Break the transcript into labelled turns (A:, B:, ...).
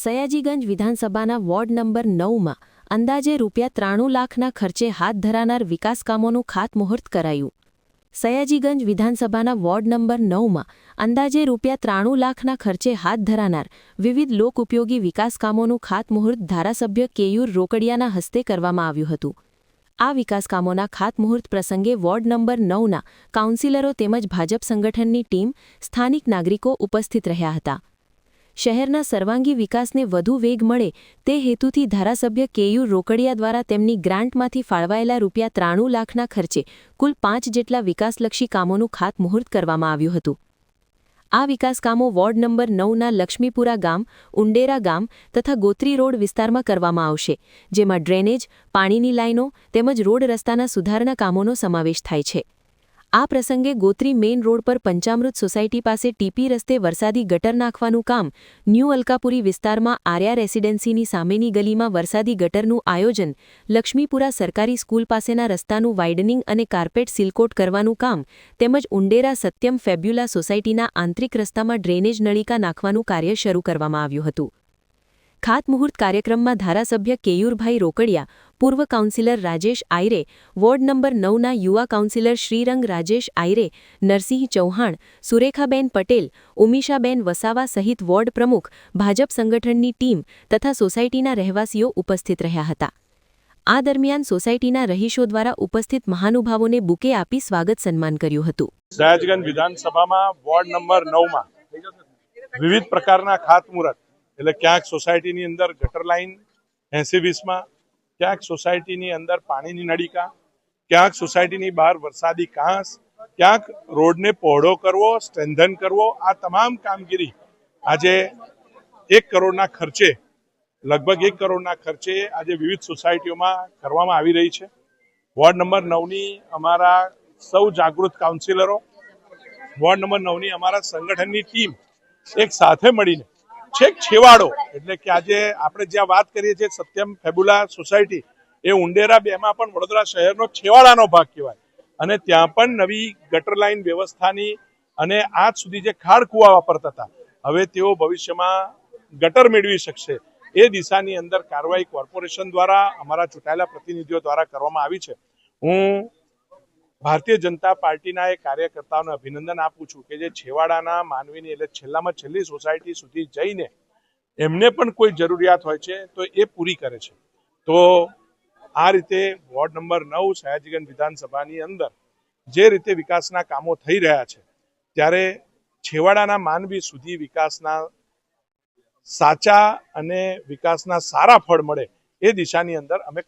A: સયાજીગંજ વિધાનસભાના ward number નવમાં અંદાજે રૂપિયા ત્રાણું લાખના ખર્ચે હાથ ધરાનાર વિકાસકામોનું ખાતમુહૂર્ત કરાયું. સયાજીગંજ વિધાનસભાના વોર્ડ નંબર નવમાં અંદાજે રૂપિયા ત્રાણું લાખના ખર્ચે હાથ ધરાનાર વિવિધ લોક ઉપયોગી વિકાસકામોનું ખાતમુહૂર્ત ધારાસભ્ય કેયુર રોકડિયાના હસ્તે કરવામાં આવ્યું હતું. આ વિકાસકામોના ખાતમુહૂર્ત પ્રસંગે વોર્ડ નંબર નવના કાઉન્સિલરો તેમજ ભાજપ સંગઠનની ટીમ સ્થાનિક નાગરિકો ઉપસ્થિત રહ્યા હતા. શહેરના સર્વાંગી વિકાસને વધુ વેગ મળે તે હેતુથી ધારાસભ્ય કેયુ રોકડિયા દ્વારા તેમની ગ્રાન્ટમાંથી ફાળવાયેલા રૂપિયા ત્રાણું લાખના ખર્ચે કુલ પાંચ જેટલા વિકાસલક્ષી કામોનું ખાતમુહૂર્ત કરવામાં આવ્યું હતું. આ વિકાસ કામો વોર્ડ નંબર નવના લક્ષ્મીપુરા ગામ, ઉંડેરા ગામ તથા ગોત્રી રોડ વિસ્તારમાં કરવામાં આવશે, જેમાં ડ્રેનેજ, પાણીની લાઇનો તેમજ રોડ રસ્તાના સુધારણા કામોનો સમાવેશ થાય છે. આ પ્રસંગે ગોત્રી મેઇન રોડ પર પંચામૃત સોસાયટી પાસે ટીપી રસ્તે વરસાદી ગટર નાખવાનું કામ ન્યૂ અલકાપુરી વિસ્તારમાં આર્યા રેસિડેન્સીની સામેની ગલીમાં વરસાદી ગટરનું આયોજન લક્ષ્મીપુરા સરકારી સ્કૂલ પાસેના રસ્તાનું વાઇડનિંગ અને કાર્પેટ સિલકોટ કરવાનું કામ તેમજ ઉંડેરા સત્યમ ફેબ્યુલા સોસાયટીના આંતરિક રસ્તામાં ડ્રેનેજ નળીકા નાખવાનું કાર્ય શરૂ કરવામાં આવ્યું હતું. ખાતમુહૂર્ત કાર્યક્રમમાં ધારાસભ્ય કેયુરભાઈ રોકડિયા, પૂર્વ councillor Rajesh Ayre, ward number નવના યુવા કાઉન્સિલર શ્રીરંગ રાજેશ આયરે, નરસિંહ ચૌહાણ, સુરેખાબેન પટેલ ઉમિશાબેન વસાવા સહિત વોર્ડ પ્રમુખ, ભાજપ સંગઠનની ટીમ તથા સોસાયટીના રહેવાસીઓ ઉપસ્થિત રહ્યા હતા. આ દરમિયાન સોસાયટીના રહીશો દ્વારા ઉપસ્થિત મહાનુભાવોને બુકે આપી સ્વાગત સન્માન કર્યું હતું.
B: સયાજગંજ વિધાનસભામાં વોર્ડ નંબર નવમાં વિવિધ પ્રકારના ખાતમુહૂર્ત એટલે ક્યાંક સોસાયટીની અંદર ગટર લાઈન એસી વીસમાં ક્યાંક સોસાયટીની અંદર પાણીની નળીકા, ક્યાંક સોસાયટીની બહાર વરસાદી કાંસ ક્યાંક રોડને પહોળો કરવો સ્ટ્રેન્ધન કરવો, આ તમામ કામગીરી આજે એક કરોડના ખર્ચે, લગભગ એક કરોડના ખર્ચે આજે વિવિધ સોસાયટીઓમાં કરવામાં આવી રહી છે. વોર્ડ નંબર નવની અમારા સૌ જાગૃત કાઉન્સિલરો, વોર્ડ નંબર નવની અમારા સંગઠનની ટીમ એક સાથે મળીને છેક છેવાડો. એટલે કે આજે આપણે જ્યાં વાત કરીએ છીએ સત્યમ ફેબુલા સોસાયટી, એ ઉંડેરા બેમાં પણ વડોદરા શહેરનો છેવાડાનો ભાગ કહેવાય. અને ત્યાં પણ નવી ગટર લાઈન વ્યવસ્થાની અને આજ સુધી જે ખાડ કુવા વાપરતા હતા, હવે તેઓ ભવિષ્યમાં ગટર મેળવી શકશે. એ દિશાની અંદર કાર્યવાહી કોર્પોરેશન દ્વારા અમારા ચૂંટાયેલા પ્રતિનિધિઓ દ્વારા કરવામાં આવી છે. હું ભારતીય જનતા પાર્ટીના એ કાર્યકર્તાઓને અભિનંદન આપું છું કે જે છેવાડાના માનવીની એટલે છેલ્લામાં છેલ્લી સોસાયટી સુધી જઈને એમને પણ કોઈ જરૂરિયાત હોય છે, તો એ પૂરી કરે છે. તો આ રીતે વોર્ડ નંબર નવ સયાજીગંજ વિધાનસભાની અંદર જે રીતે વિકાસના કામો થઈ રહ્યા છે, ત્યારે છેવાડાના માનવી સુધી વિકાસના સાચા અને વિકાસના સારા ફળ મળે એ દિશાની અંદર અમે